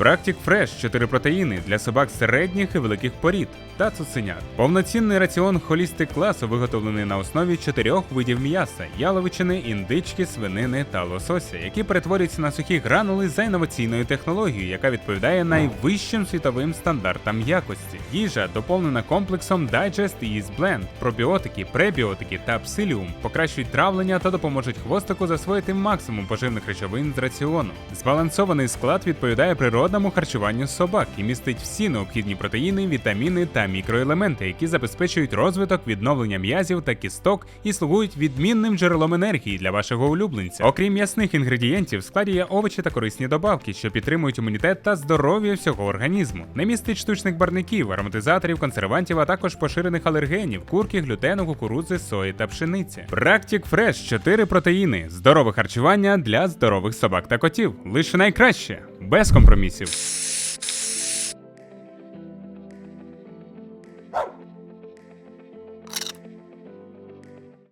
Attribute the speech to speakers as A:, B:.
A: Practic Fresh 4 протеїни для собак середніх і великих порід та цуценят. Повноцінний раціон холістик класу виготовлений на основі чотирьох видів м'яса: яловичини, індички, свинини та лосося, які перетворюються на сухі гранули за інноваційною технологією, яка відповідає найвищим світовим стандартам якості. Їжа доповнена комплексом Digest Ease Blend, пробіотики, пребіотики та псиліум покращують травлення та допоможуть хвостику засвоїти максимум поживних речовин з раціону. Збалансований склад відповідає природному харчуванню собак і містить всі необхідні протеїни, вітаміни та мікроелементи, які забезпечують розвиток, відновлення м'язів та кісток і слугують відмінним джерелом енергії для вашого улюбленця. Окрім м'ясних інгредієнтів, в складі є овочі та корисні добавки, що підтримують імунітет та здоров'я всього організму. Не містить штучних барників, ароматизаторів, консервантів, а також поширених алергенів, курки, глютену, кукурудзи, сої та пшениці. Practic Fresh 4 протеїни. Здорове харчування для здорових собак та котів. Лише найкраще, без компромісів.